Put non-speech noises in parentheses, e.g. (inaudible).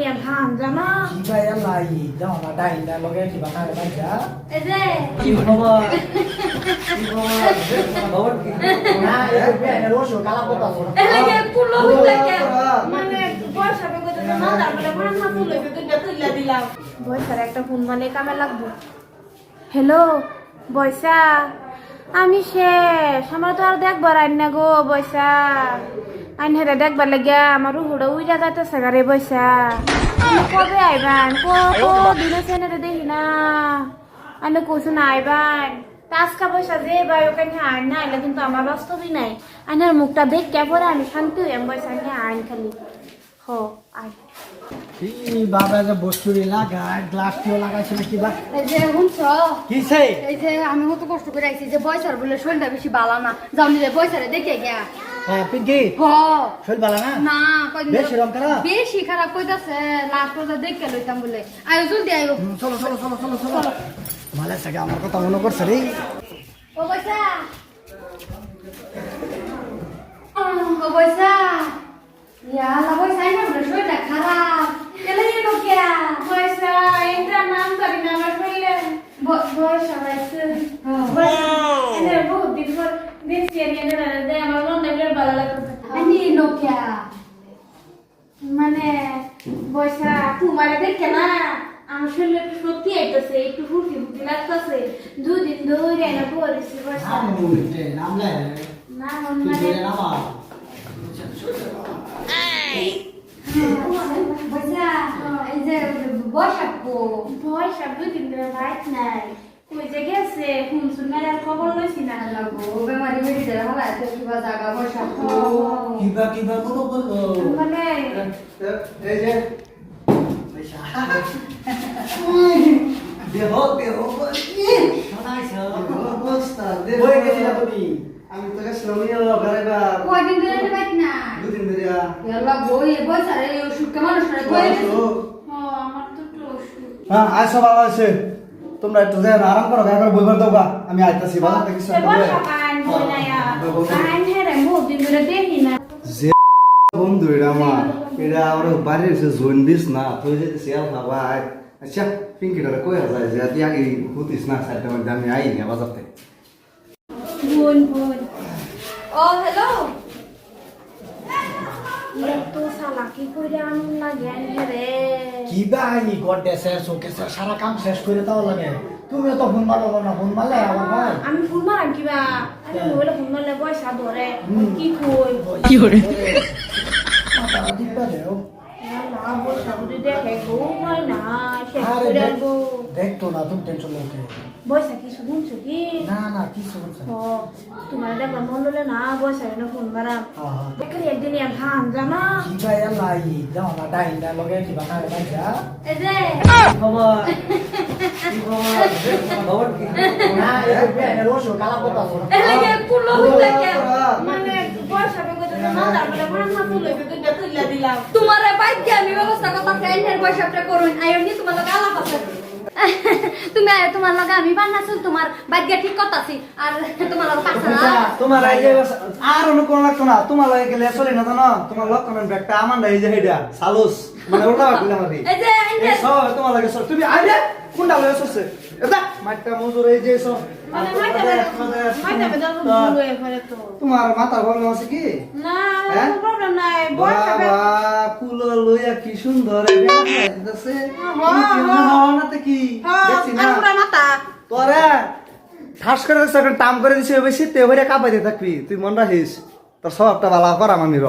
একদিন ধান জানো কিবা এলা ই না ডাইন না লগে খাই পাইছা এই যে কি খবর কি খবর খবর কি না এই বেনে রোশো কালা পতা পড়া এলাকে কুলো হইতাকে মানে পয়সা বেগো তো না তারপরে মানে না ফুল হইবে দুইটা তুইলা দিলাম বয়সার একটা ফোন মানে কামে লাগবো হ্যালো বয়সা আমি শেষ আমার তো আর দেখবার আইন না গো বয়সা আইন হেরে দেখবার লাগিয়া আমার হুড়ো উইরা যাইতেছে গারে বয়সা কবে আইবান? কত দিন সেনে দেখি না। আমি কইছো না আইবান। টাস্কা পয়সা যে ভাই ওখানে আইন না আইলে কিন্তু আমার বাস্তবই নাই। আইনের মুখটা দেখতে পরে আমি শান্তি হই আমি বয়সা আইনে আইন খালি। হ আইন এই বাবা যে বস্তুরি লাগায় গ্লাসটিও লাগাইছিল কিবা এই যে শুনছ? কিছে এই যে আমি কত কষ্ট করে আইছি যে বয়সার বলে শরীরটা বেশি বালা না। যাও নিজে বয়সারে দেখে গিয়া। হ্যাঁ পিঙ্কি। হ। শরীর ভালো না? না কয়দিন বেশি রং খারাপ? বেশি খারাপ কইতাছে লাস্ট পর্যন্ত দেখে লইতাম বলে। আয়ো জলদি আয়ো। চলো চলো চলো চলো চলো। ভালো থাকে আমার কথা মনে করছে রে। ও বয়সা ও শরীরটা খারাপ। কেলে নিয়ে এটা নাম জানি না আমার বললে বয়সা হয়েছে এনে বহুত দিন পর দেখছি আমি এনে দে আমার মন দেখলে ভালো লাগতো মানে বয়সা তোমার দেখে না আমার শরীরে একটু সত্যি আইতেছে একটু ফুর্তি ফুর্তি লাগতেছে। দুদিন ধরে এনে পড়েছি বয়সা না মন মানে বয়সা এই। যে বয়সা কো দুদিন ধরে বাইক নাই। কই যে খবর লইছি না লাগো বেমারি বেরি দেয় হলা এত কিবা জায়গা কিবা কিবা কোনো বলল? মানে এই যে। দেহ দেহ অবস্থা বই গেছিলা তুমি? আমি তো গেছিলাম ইয়ে ঘরে কয়দিন ধরে বাইক না দুদিন ধরে ইয়াল্লা বই এ বয়সা রে ওষুধ কে মানুষ করে কই ও আমার তো একটু হ্যাঁ আইসো ভালো আছে তোমরা একটু যাই আরাম করো গায়ে করে বইবার দাও আমি আইতাছি ভালো থেকে না ধরে দেখি না। যে বন্ধু এটা আমার এটা আমার বাড়ির এসে জন্ডিস না তুই যদি সিয়াল খাবা আচ্ছা পিঙ্কিটা কই যায় যে তুই আগে হুতিস না সাইডটা মধ্যে আমি আই না বোন বোন। ও হ্যালো তো সালা কি করে আনন্দ লাগে হেরে কিবা আইনি গড্ডে শেষ ওকে সারা কাম শেষ করে তাও লাগে। তুমিও তো ফোন মারো না ফোন মারলে আমার ভাই। আমি ফোন মারাম কিবা? আমি মোবাইলে ফোন মারলে পয়সা ধরে। কি কই? কি করে? মাথা দিব্বা দেও। না পয়সা যদি দেখে গো হয় না। দেখতো না তুমি টেনশন লোকে পয়সা কি শুনছো কি? না না কি শুনছ? ও তোমার দেখলাম মন হলে না পয়সা এনে ফোন মারাম দেখলি একদিন এক ধান জানো কিবা এলা ই যাও না ডাইন না লগে কিবা খাই পাইছা এই যে। খবর? কি খবর? খবর কি? না বেনে রোশো কালা পতা পড়া এলাকে কুলো হইতাকে মানে তোমার বাইক দিয়ে আমি ব্যবস্থা কথা ফ্রেন্ডের পয়সাটা করুন আয়ো নি তোমার লগে আলাপ আছে। (laughs) তুমি আয়ো তোমার লগে আমি বান্নাছিল তোমার বাইক ঠিক করতাছি আর তোমার লগে পাঁচটা তোমার এই যে আর অন্য কোন লাগতো না তোমার লাগে গেলে চলে না না তোমার লক্ষণ ব্যাগটা আমার না যে হেডা সালুস মানে ওটা বাকিলে মারি এই যে এই সব তোমার লাগে তুমি আইলে কোনটা সরছে এটা মাইটা মজুর এই যে সব। মানে মাইটা বেদল ভুল হয়ে পড়ে তো। তোমার মাথা গরম আছে কি? না হ্যাঁ? প্রবলেম নাই। কুলো লইয়া কি সুন্দর এই হ্যাঁ, কি? হ্যাঁ মাথা। তোরে ঠাস করে টাম করে দিছে বেশি তে হইরা কাপাইতে থাকবি। তুই মন রাখিস তোর স্বভাবটা ভালো করাম আমি র।